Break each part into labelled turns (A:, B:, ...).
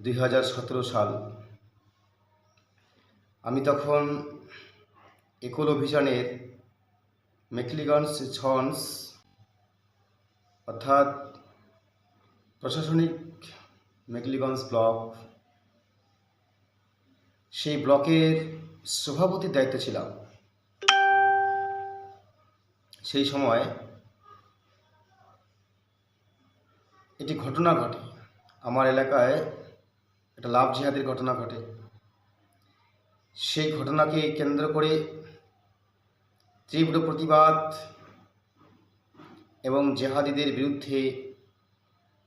A: দুই হাজার সতেরো সাল। আমি তখন একল অভিযানের মেকলিগঞ্জ ছন্স অর্থাৎ প্রশাসনিক মেকলিগঞ্জ ব্লক, সেই ব্লকের সভাপতির দায়িত্বে ছিলাম। সেই সময় একটি ঘটনা ঘটে। আমার এলাকায় একটা লাভ জিহাদের ঘটনা ঘটে। সেই ঘটনাকে কেন্দ্র করে তীব্র প্রতিবাদ এবং জেহাদিদের বিরুদ্ধে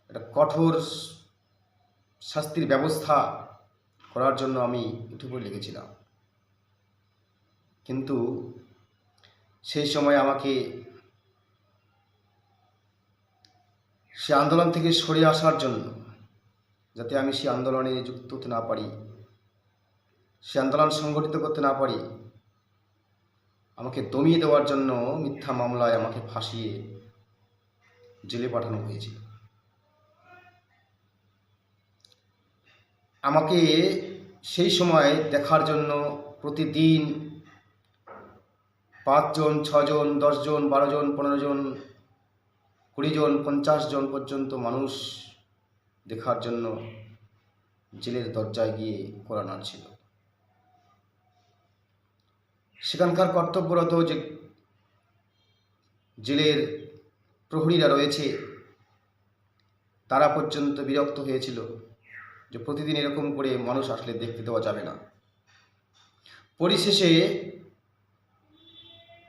A: একটা কঠোর শাস্তির ব্যবস্থা করার জন্য আমি ইউটিউবে লিখেছিলাম। কিন্তু সেই সময় আমাকে সে আন্দোলন থেকে সরে আসার জন্য যাতে আমি সেই আন্দোলনে যুক্ত হতে না পারি সে আন্দোলন সংগঠিত করতে না পারি, আমাকে দমিয়ে দেওয়ার জন্য মিথ্যা মামলায় আমাকে ফাঁসিয়ে জেলে পাঠানো হয়েছিল। আমাকে সেই সময় দেখার জন্য প্রতিদিন পাঁচজন, ছজন, দশজন বারো জন পনেরো জন কুড়ি জন পঞ্চাশ জন পর্যন্ত মানুষ দেখার জন্য জেলের দরজায় গিয়ে কোরআন ছিল সেখানকার কর্তব্যরত যে জেলের প্রহরীরা রয়েছে, তারা পর্যন্ত বিরক্ত হয়েছিল যে প্রতিদিন এরকম করে মানুষ আসলে দেখতে দেওয়া যাবে না। পরিশেষে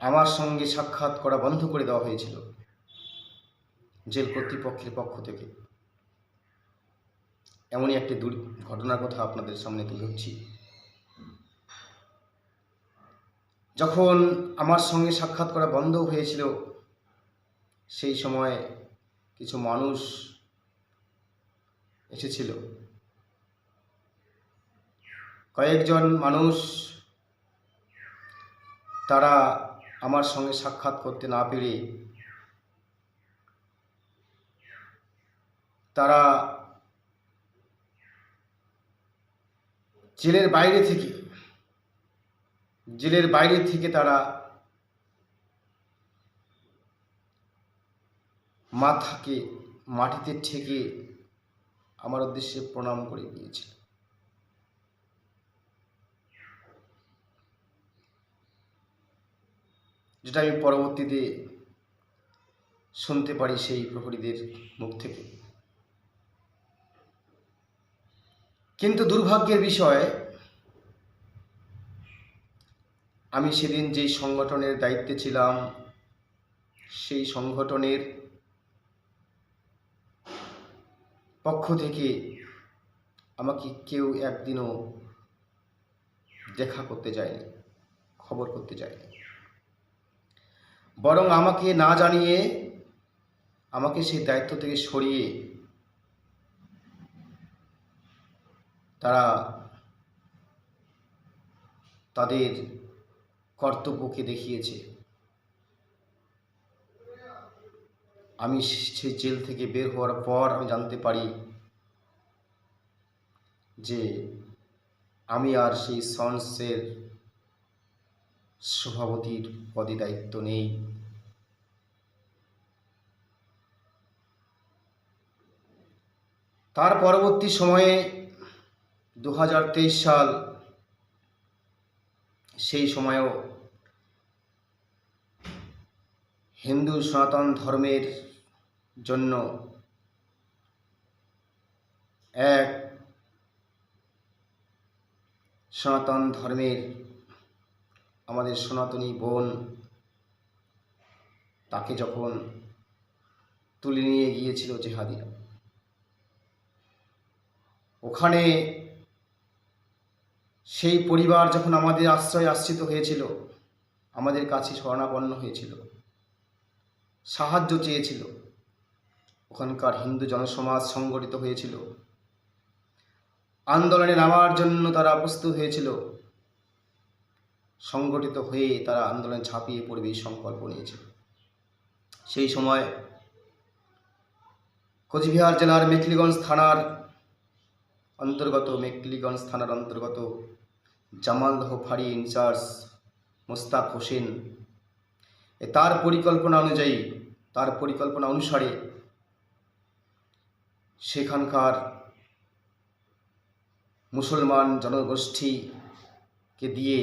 A: আমার সঙ্গে সাক্ষাৎ করা বন্ধ করে দেওয়া হয়েছিল জেল কর্তৃপক্ষের পক্ষ থেকে। এমনই একটি ঘটনার কথা আপনাদের সামনে তুলে ধরছি। যখন আমার সঙ্গে সাক্ষাৎ করা বন্ধ হয়েছিল, সেই সময় কিছু মানুষ এসেছিল। কয়েকজন মানুষ তারা আমার সঙ্গে সাক্ষাৎ করতে না পেরে তারা জেলের বাইরে থেকে, জেলের বাইরে থেকে তারা মাথাকে, মাটিতে ঠেকে আমার উদ্দেশ্যে প্রণাম করে গিয়েছিল যেটা আমি পরবর্তীতে শুনতে পারি সেই প্রহরীদের মুখ থেকে। কিন্তু দুর্ভাগ্যের বিষয়, আমি সেদিন যেই সংগঠনের দায়িত্বে ছিলাম, সেই সংগঠনের পক্ষ থেকে আমাকে কেউ একদিনও দেখা করতে যায়নি, খবর করতে যায়নি। বরং আমাকে না জানিয়ে আমাকে সেই দায়িত্ব থেকে সরিয়ে তারা তাদের কর্তব্যকে দেখিয়েছে। আমি সেই জেল থেকে বের হওয়ার পর আমি জানতে পারি যে আমি আর সেই সন্সের সভাপতির পদে দায়িত্ব নেই। তার পরবর্তী সময়ে দু হাজার তেইশ সাল সেই সময়েও হিন্দু সনাতন ধর্মের জন্য এক সনাতন ধর্মের আমাদের সনাতনী বোন তাকে যখন তুলে নিয়ে গিয়েছিল জেহাদিরা। ওখানে সেই পরিবার যখন আমাদের আশ্রয় আশ্রিত হয়েছিল, আমাদের কাছে শরণাপন্ন হয়েছিল। সাহায্য চেয়েছিল। ওখানকার হিন্দু জনসমাজ সংগঠিত হয়েছিল। আন্দোলনে নামার জন্য তারা প্রস্তুত হয়েছিল। সংগঠিত হয়ে তারা আন্দোলনে ঝাঁপিয়ে পড়বে সংকল্প নিয়েছিল। সেই সময় কোচবিহার জেলার মেখলিগঞ্জ থানার অন্তর্গত, মেকলিগঞ্জ থানার অন্তর্গত জামালদহ ফাঁড়ি ইনচার্জ মোস্তাক হোসেন। তার পরিকল্পনা অনুযায়ী, তার পরিকল্পনা অনুসারে সেখানকার মুসলমান জনগোষ্ঠীকে দিয়ে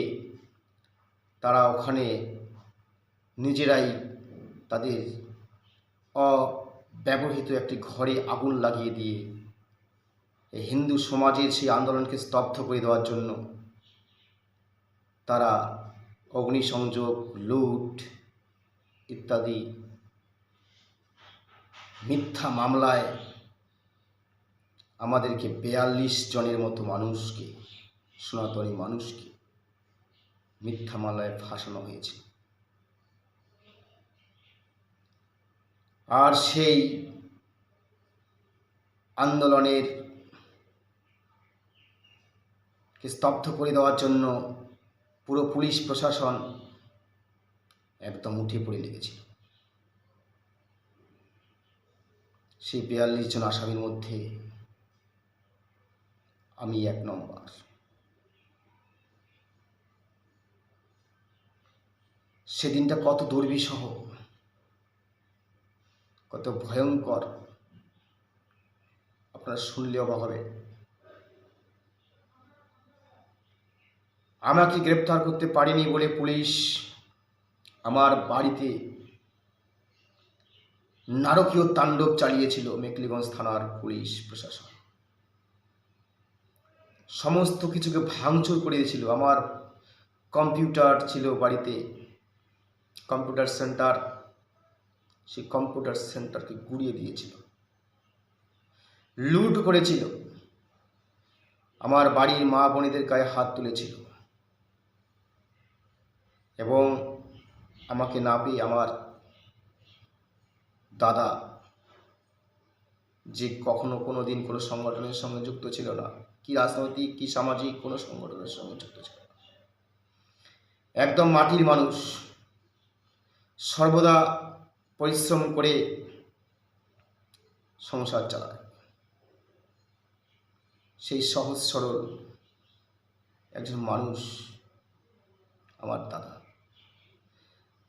A: তারা ওখানে নিজেরাই তাদের অব্যবহৃত একটি ঘরে আগুন লাগিয়ে দিয়ে হিন্দু সমাজের সেই আন্দোলনকে স্তব্ধ করে দেওয়ার জন্য তারা অগ্নিসংযোগ, লুট ইত্যাদি মিথ্যা মামলায় আমাদেরকে বেয়াল্লিশ জনের মতো মানুষকে, সনাতনী মানুষকে মিথ্যা মামলায় ফাঁসানো হয়েছে। আর সেই আন্দোলনের স্তব্ধ করে দেওয়ার জন্য পুরো পুলিশ প্রশাসন একদম উঠে পড়ে লেগেছিল সেই বিয়াল্লিশ জন আসামির মধ্যে আমি এক নম্বর। সেদিনটা কত দুর্বিষহ, কত ভয়ঙ্কর। আপনারা শুনলে অবাক হবে আমাকে গ্রেপ্তার করতে পারেনি বলে পুলিশ আমার বাড়িতে নারকীয় তাণ্ডব চালিয়েছিল মেকলিগঞ্জ থানার পুলিশ প্রশাসন। সমস্ত কিছুকে ভাঙচুর করে দিয়েছিল আমার কম্পিউটার ছিল বাড়িতে, কম্পিউটার সেন্টার সেই কম্পিউটার সেন্টারকে গুড়িয়ে দিয়েছিল। লুট করেছিল। আমার বাড়ির মা বোনেদের গায়ে হাত তুলেছিল। এবং আমাকে না পেয়ে আমার দাদা যে কখনো কোনো দিন কোনো সংগঠনের সঙ্গে যুক্ত ছিল না, কি রাজনৈতিক, কি সামাজিক কোনো সংগঠনের সঙ্গে যুক্ত ছিল না। একদম মাটির মানুষ, সর্বদা পরিশ্রম করে সংসার চালায়। সেই সহজ সরল একজন মানুষ আমার দাদা।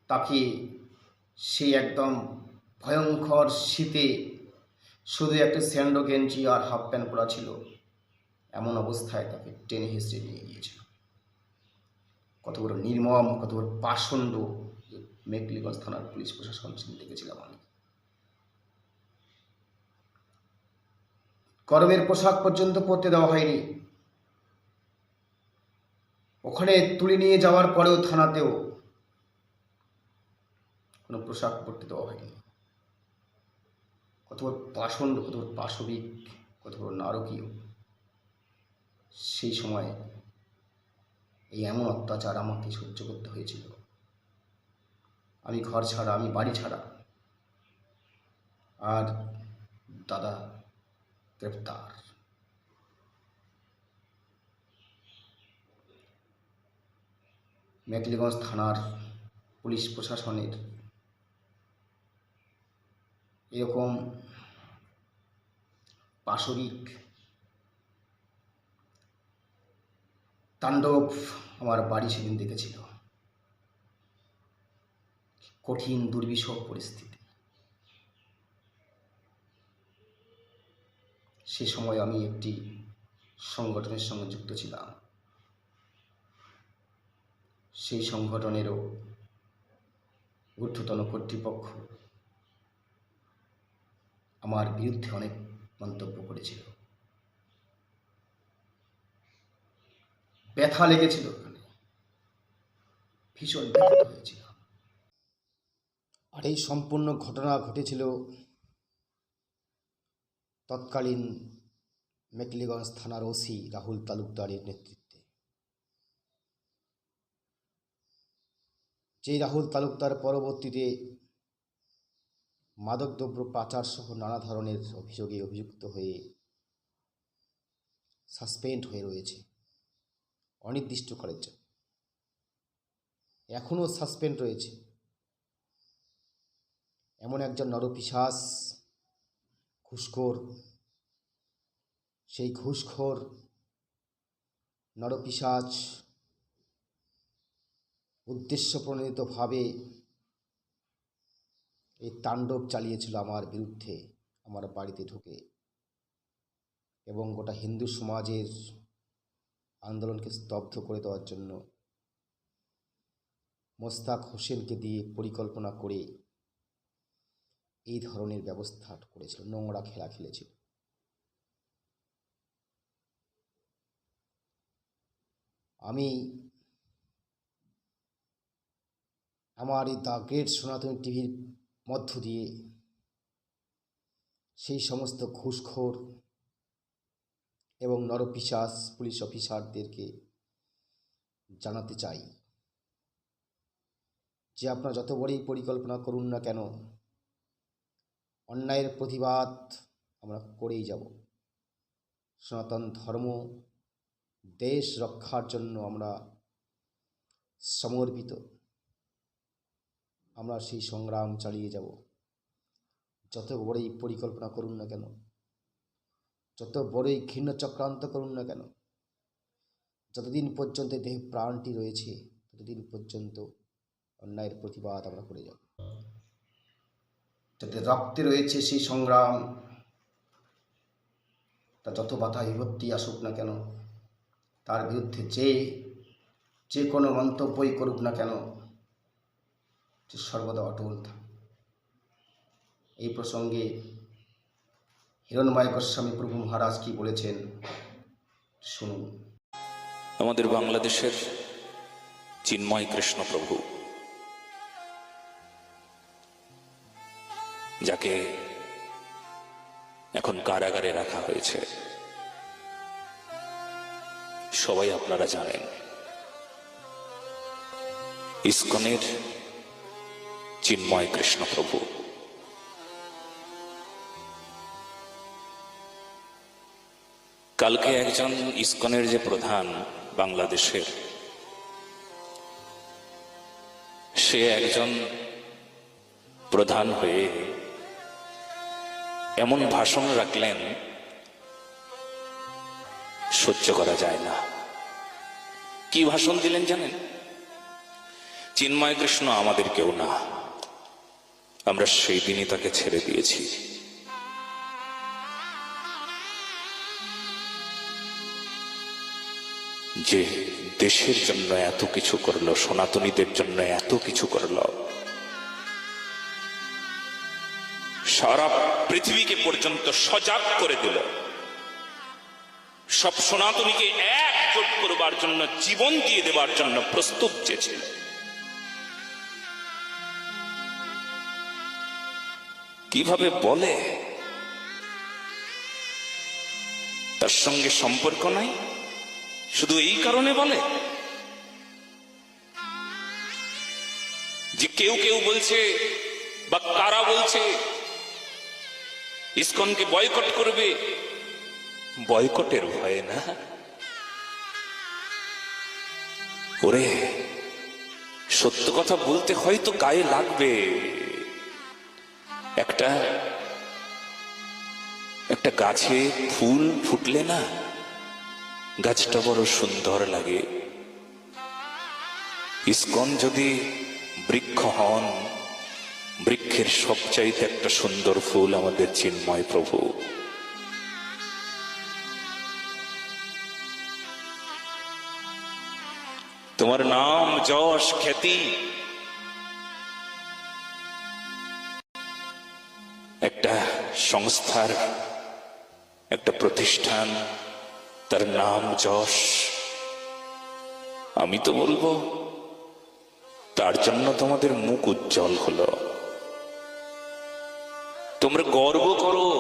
A: তাকে সেই একদম ভয়ঙ্কর শীতে শুধু একটা স্যান্ডো গেঞ্জি আর হাফ প্যান্ট পরা ছিল। এমন অবস্থায় তাকে টেনে হেসড়ে নিয়ে গিয়েছিল। কত বড় নির্মম, কত বড় পাষণ্ড মেকলিগঞ্জ থানার পুলিশ প্রশাসন দেখেছিলাম আমি গরমের পোশাক পর্যন্ত পরতে দেওয়া হয়নি। ওখানে তুলে নিয়ে যাওয়ার পরেও থানাতেও কোনো পোশাক পরতে দেওয়া হয়নি। কত বড় পাষণ্ড কত বড় পাশবিক, কত বড় নারকীয়। সেই সময় এই এমন অত্যাচার আমাকে সহ্য করতে হয়েছিল। আমি ঘর ছাড়া, আমি বাড়ি ছাড়া। আর দাদা গ্রেপ্তার। মেকলিগঞ্জ থানার পুলিশ প্রশাসনের এরকম পাশবিক তাণ্ডব আমার বাড়ি সেদিন দেখেছিল। কঠিন, দুর্বিষহ পরিস্থিতি। সে সময় আমি একটি সংগঠনের সঙ্গে যুক্ত ছিলাম। সেই সংগঠনেরও ঊর্ধ্বতন কর্তৃপক্ষ আমার বিরুদ্ধে অনেক মন্তব্য করেছিল। ব্যথা লেগেছিল ওখানে। ভীষণ হয়েছিল আর এই সম্পূর্ণ ঘটনা ঘটেছিল তৎকালীন মেকলিগঞ্জ থানার ওসি রাহুল তালুকদারের নেতৃত্বে। যে রাহুল তালুকদার পরবর্তীতে মাদকদ্রব্য পাচার সহ নানা ধরনের অভিযোগে অভিযুক্ত হয়ে সাসপেন্ড হয়ে রয়েছে। অনির্দিষ্টকালের জন্য। এখনও সাসপেন্ড রয়েছে। এমন একজন নরপিশাস ঘুষখোর। সেই ঘুষখোর নরপিসাচ উদ্দেশ্যপ্রণোদিতভাবে এই তাণ্ডব চালিয়েছিল আমার বিরুদ্ধে, আমার বাড়িতে ঢুকে। এবং গোটা হিন্দু সমাজের আন্দোলনকে স্তব্ধ করে দেওয়ার জন্য মোস্তাক হোসেনকে দিয়ে পরিকল্পনা করে এই ধরনের ব্যবস্থা করেছিল, নোংরা খেলা খেলেছিল। আমি আমার এই দ্য গ্রেট সনাতন টিভির মধ্য দিয়ে সেই সমস্ত ঘুষখোর এবং নরপিশাস পুলিশ অফিসারদেরকে জানাতে চাই যে আপনারা যত বড়ই পরিকল্পনা করুন না কেন, অন্যায়ের প্রতিবাদ আমরা করেই যাব। সনাতন ধর্ম, দেশ রক্ষার জন্য আমরা সমর্পিত। আমরা সেই সংগ্রাম চালিয়ে যাব। যত বড়ই পরিকল্পনা করুন না কেন, যত বড়ই ঘৃণ্য চক্রান্ত করুন না কেন, যতদিন পর্যন্ত দেহে প্রাণটি রয়েছে, ততদিন পর্যন্ত অন্যায়ের প্রতিবাদ আমরা করে যাব। যাতে রক্তে রয়েছে সেই সংগ্রাম, তা যত বাধা বিপত্তি আসুক না কেন, তার বিরুদ্ধে যে যে কোনো মন্তব্যই করুক না কেন সর্বদা অটল এই প্রসঙ্গে হিরণময় গোস্বামী প্রভু মহারাজ কি বলেছেন, শুনুন।
B: আমাদের বাংলাদেশের চিন্ময় কৃষ্ণ প্রভু, যাকে এখন কারাগারে রাখা হয়েছে। সবাই আপনারা জানেন, ইস্কনের চিন্ময় কৃষ্ণ প্রভু। কালকে একজন ইস্কনের যে প্রধান বাংলাদেশের, সে একজন প্রধান হয়ে এমন ভাষণ রাখলেন, সহ্য করা যায় না। কি ভাষণ দিলেন জানেন? চিন্ময় কৃষ্ণ আমাদের কেউ না। আমরা সেই দিনই তাকে ছেড়ে দিয়েছি। যে দেশের জন্য এত কিছু করল, সনাতনীদের জন্য এত কিছু করল, সারা পৃথিবীকে পর্যন্ত সজাগ করে দিল। সব সনাতনীকে একজোট করবার জন্য, জীবন দিয়ে দেবার জন্য প্রস্তুত যে কীভাবে বলে? তার সঙ্গে সম্পর্ক নাই? শুধু এই কারণে বলে? যে কেউ কেউ বলছে বা কারা বলছে, ইসকনকে বয়কট করবে? বয়কটের ভয়ে না? ওরে, সত্য কথা বলতে হয়তো গায়ে লাগবে। একটা একটা গাছে ফুল ফুটলে না, গাছটা বড় সুন্দর লাগে। ইস্কন যদি বৃক্ষ হন, বৃক্ষের সবচাইতে একটা সুন্দর ফুল আমাদের চিন্ময় প্রভু। তোমার নাম যশ খ্যাতি একটা সংস্থার, একটা প্রতিষ্ঠান, তার নাম যশ। আমি তো বলব, তার জন্য তোমাদের মুখ উজ্জ্বল হলো। তোমরা গর্ব করো।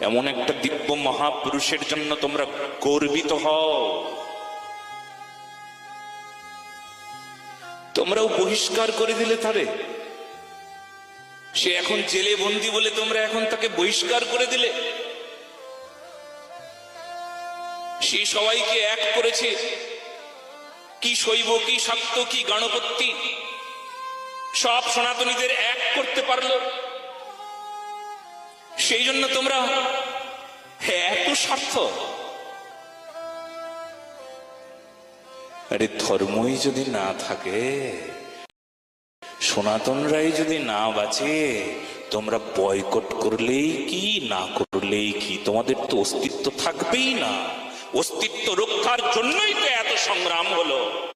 B: এমন একটা দিব্য মহাপুরুষের জন্য তোমরা গর্বিত হও। তোমরাও বহিষ্কার করে দিলে তারে। সে এখন জেলে বন্দি বলে তোমরা এখন তাকে বহিষ্কার করে দিলে। সে সবাইকে এক করেছে। কি শৈব, কি শাক্ত, কি গণপতি, সব সনাতনীদের এক করতে পারল। সেই জন্য তোমরা এত স্বার্থ। আরে ধর্মই যদি না থাকে সনাতনরাই যদি না বাঁচে, তোমরা বয়কট করলেই কি, না করলেই কি? তোমাদের তো অস্তিত্ব থাকবেই না। অস্তিত্ব রক্ষার জন্যই তো এত সংগ্রাম হলো।